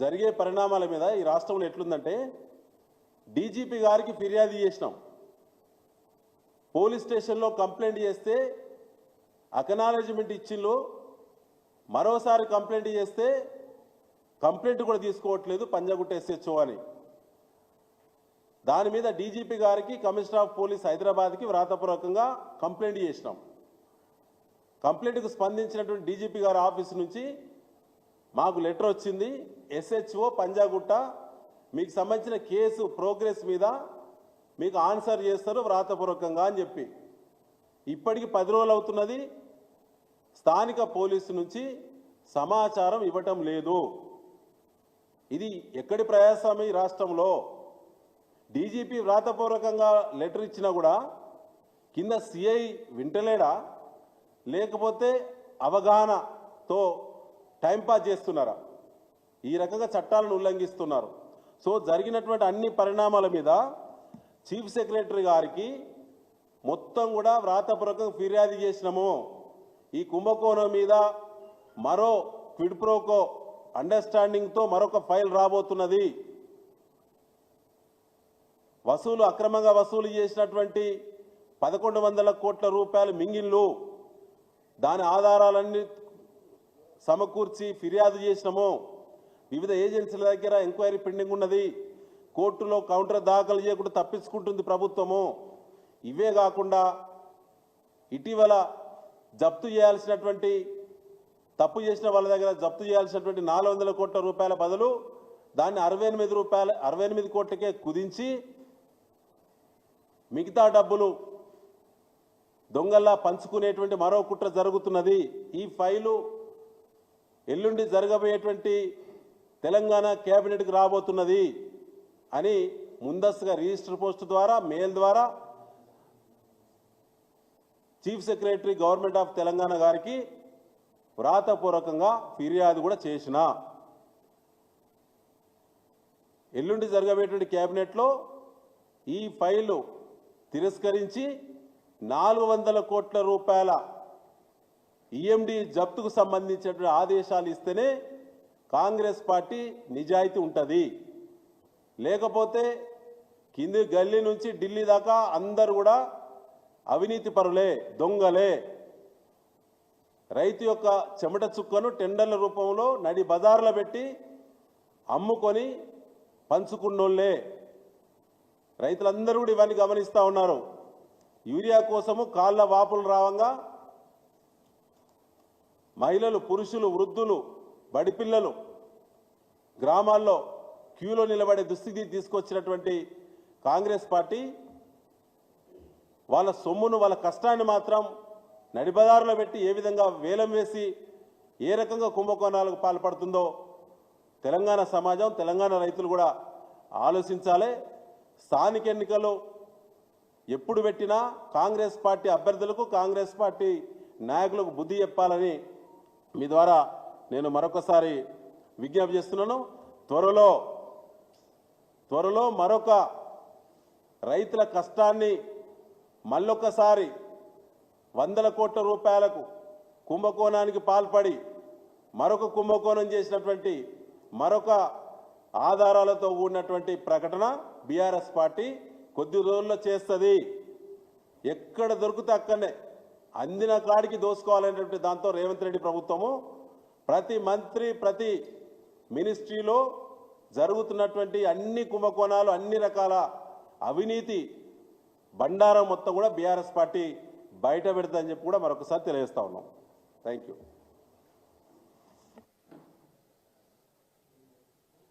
జరిగే పరిణామాల మీద ఈ రాష్ట్రంలో ఎట్లుందంటే డీజీపీ గారికి ఫిర్యాదు చేసినాం. పోలీస్ స్టేషన్లో కంప్లైంట్ చేస్తే అకనాలజ్మెంట్ ఇచ్చిళ్ళు మరోసారి కంప్లైంట్ చేస్తే కంప్లైంట్ కూడా తీసుకోవట్లేదు పంజాగుట్ట ఎస్హెచ్ఓ అని. దాని మీద డీజీపీ గారికి కమిషనర్ ఆఫ్ పోలీస్ హైదరాబాద్కి వ్రాతపూర్వకంగా కంప్లైంట్ చేసినాం. కంప్లైంట్కు స్పందించినటువంటి డీజీపీ గారి ఆఫీస్ నుంచి మాకు లెటర్ వచ్చింది ఎస్హెచ్ఓ పంజాగుట్ట మీకు సంబంధించిన కేసు ప్రోగ్రెస్ మీద మీకు ఆన్సర్ చేస్తారు వ్రాతపూర్వకంగా అని చెప్పి. ఇప్పటికి పది రోజులు అవుతున్నది స్థానిక పోలీసు నుంచి సమాచారం ఇవ్వటం లేదు. ఇది ఎక్కడి ప్రయాసమే ఈ రాష్ట్రంలో? డీజీపీ వ్రాతపూర్వకంగా లెటర్ ఇచ్చినా కూడా కింద సిఐ వింటలేడా? లేకపోతే అవగాహనతో టైంపాస్ చేస్తున్నారా? ఈ రకంగా చట్టాలను ఉల్లంఘిస్తున్నారు. సో జరిగినటువంటి అన్ని పరిణామాల మీద చీఫ్ సెక్రటరీ గారికి మొత్తం కూడా వ్రాతపూర్వకంగా ఫిర్యాదు చేసినాము. ఈ కుంభకోణం మీద మరో క్విడ్ప్రోకో అండర్స్టాండింగ్తో మరొక ఫైల్ రాబోతున్నది. వసూలు అక్రమంగా వసూలు చేసినటువంటి పదకొండు వందల కోట్ల రూపాయల మింగిళ్ళు దాని ఆధారాలన్నీ సమకూర్చి ఫిర్యాదు చేసినాము. వివిధ ఏజెన్సీల దగ్గర ఎంక్వైరీ పెండింగ్ ఉన్నది. కోర్టులో కౌంటర్ దాఖలు చేయకుండా తప్పించుకుంటుంది ప్రభుత్వము. ఇవే కాకుండా ఇటీవల జప్తు చేయాల్సినటువంటి తప్పు చేసిన వాళ్ళ దగ్గర జప్తు చేయాల్సినటువంటి నాలుగు వందల కోట్ల రూపాయల బదులు దాన్ని అరవై ఎనిమిది రూపాయల అరవై ఎనిమిది కోట్లకే కుదించి మిగతా డబ్బులు దొంగల్లా పంచుకునేటువంటి మరో కుట్ర జరుగుతున్నది. ఈ ఫైలు ఎల్లుండి జరగబోయేటువంటి తెలంగాణ కేబినెట్కి రాబోతున్నది అని ముందస్తుగా రిజిస్టర్ పోస్ట్ ద్వారా మెయిల్ ద్వారా chief secretary government of Telangana గారికి వ్రాతపూర్వకంగా ఫిర్యాదు కూడా చేసిన. ఎల్లుండి జరగబోయేటువంటి కేబినెట్లో ఈ ఫైలు తిరస్కరించి నాలుగు వందల కోట్ల రూపాయల ఈఎండి జప్తుకు సంబంధించినటువంటి ఆదేశాలు ఇస్తేనే కాంగ్రెస్ పార్టీ నిజాయితీ ఉంటుంది. లేకపోతే కింది గల్లీ నుంచి ఢిల్లీ దాకా అందరు కూడా అవినీతి పరులే దొంగలే. రైతు యొక్క చెమట చుక్కను టెండర్ల రూపంలో నడి బజార్లో పెట్టి అమ్ముకొని పంచుకున్నోళ్ళే. రైతులందరూ కూడా ఇవన్నీ గమనిస్తూ ఉన్నారు. యూరియా కోసము కాళ్ళ వాపులు రావంగా మహిళలు పురుషులు వృద్ధులు బడిపిల్లలు గ్రామాల్లో క్యూలో నిలబడే దుస్థితి తీసుకొచ్చినటువంటి కాంగ్రెస్ పార్టీ వాళ్ళ సొమ్మును వాళ్ళ కష్టాన్ని మాత్రం నడిబదారులో పెట్టి ఏ విధంగా వేలం వేసి ఏ రకంగా కుంభకోణాలకు పాల్పడుతుందో తెలంగాణ సమాజం తెలంగాణ రైతులు కూడా ఆలోచించాలి. స్థానిక ఎన్నికలు ఎప్పుడు పెట్టినా కాంగ్రెస్ పార్టీ అభ్యర్థులకు కాంగ్రెస్ పార్టీ నాయకులకు బుద్ధి చెప్పాలని మీ ద్వారా నేను మరొకసారి విజ్ఞప్తి చేస్తున్నాను. త్వరలో త్వరలో మరొక రైతుల కష్టాన్ని మళ్ళొకసారి వందల కోట్ల రూపాయలకు కుంభకోణానికి పాల్పడి మరొక కుంభకోణం చేసినటువంటి మరొక ఆధారాలతో కూడినటువంటి ప్రకటన బీఆర్ఎస్ పార్టీ కొద్ది రోజుల్లో చేస్తుంది. ఎక్కడ దొరికితే అక్కడనే అందిన కాడికి దోసుకోవాలనేటువంటి దాంతో రేవంత్ రెడ్డి ప్రభుత్వము ప్రతి మంత్రి ప్రతి మినిస్ట్రీలో జరుగుతున్నటువంటి అన్ని కుంభకోణాలు అన్ని రకాల అవినీతి బండారం మొత్తం కూడా బీఆర్ఎస్ పార్టీ బయట పెడతాదని చెప్పి కూడా మరొకసారి తెలియజేస్తా ఉన్నాం. Thank you